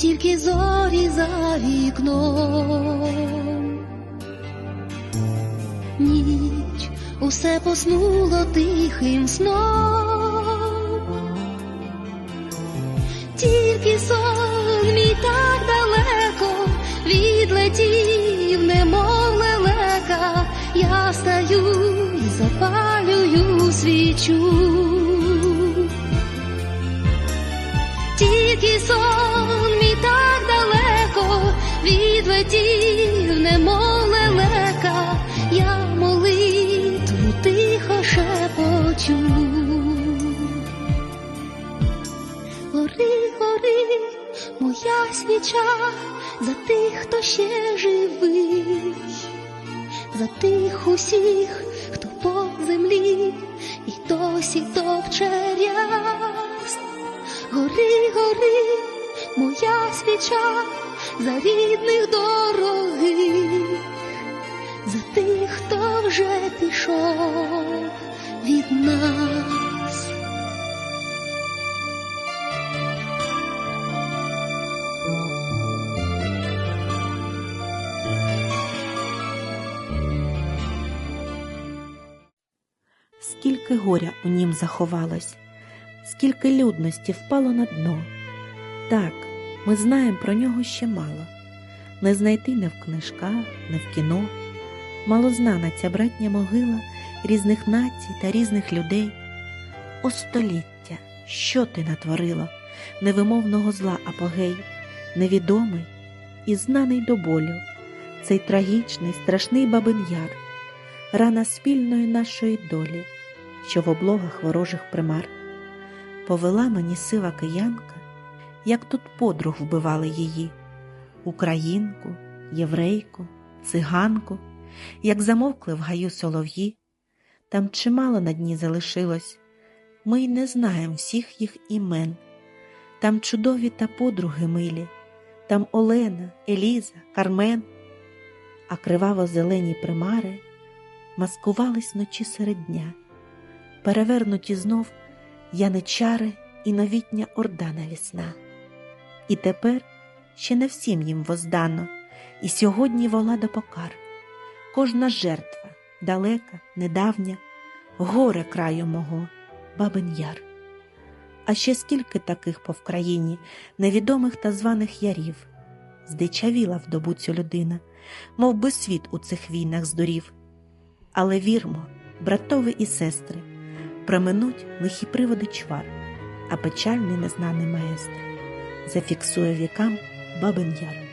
тільки зорі за вікном. Ніч усе поснуло тихим сном. Тільки сон мій так далеко відлетів, немов лелека, я стаю і запалюю свічу. Тільки сон відлетів, немов лелека, я молитву тихо шепочу. Гори, гори, моя свіча за тих, хто ще живий, за тих усіх, хто по землі і досі товче ряст. Гори, гори, моя свіча за рідних дорогих, за тих, хто вже пішов від нас. Скільки горя у нім заховалось, скільки людності впало на дно. Так, ми знаємо про нього ще мало. Не знайти не в книжках, не в кіно. Малознана ця братня могила різних націй та різних людей. О століття, що ти натворила, невимовного зла апогей, невідомий і знаний до болю, цей трагічний, страшний бабин яр, рана спільної нашої долі, що в облогах ворожих примар. Повела мені сива киянка, як тут подруг вбивали її, українку, єврейку, циганку, як замовкли в гаю солов'ї, там чимало на дні залишилось, ми й не знаємо всіх їх імен. Там чудові та подруги милі, там Олена, Еліза, Кармен, а криваво-зелені примари маскувались ночі серед дня, перевернуті знов яничари і новітня орда навісна. І тепер ще не всім їм воздано, і сьогодні вола до покар. Кожна жертва, далека, недавня, горе краю мого, бабин яр. А ще скільки таких по Вкраїні, невідомих та званих ярів, здичавіла в добу цю людина, мов би світ у цих війнах здурів. Але вірмо, братови і сестри, проминуть лихі приводи чвар, а печальний незнаний маестр зафіксує вікам бабин яр.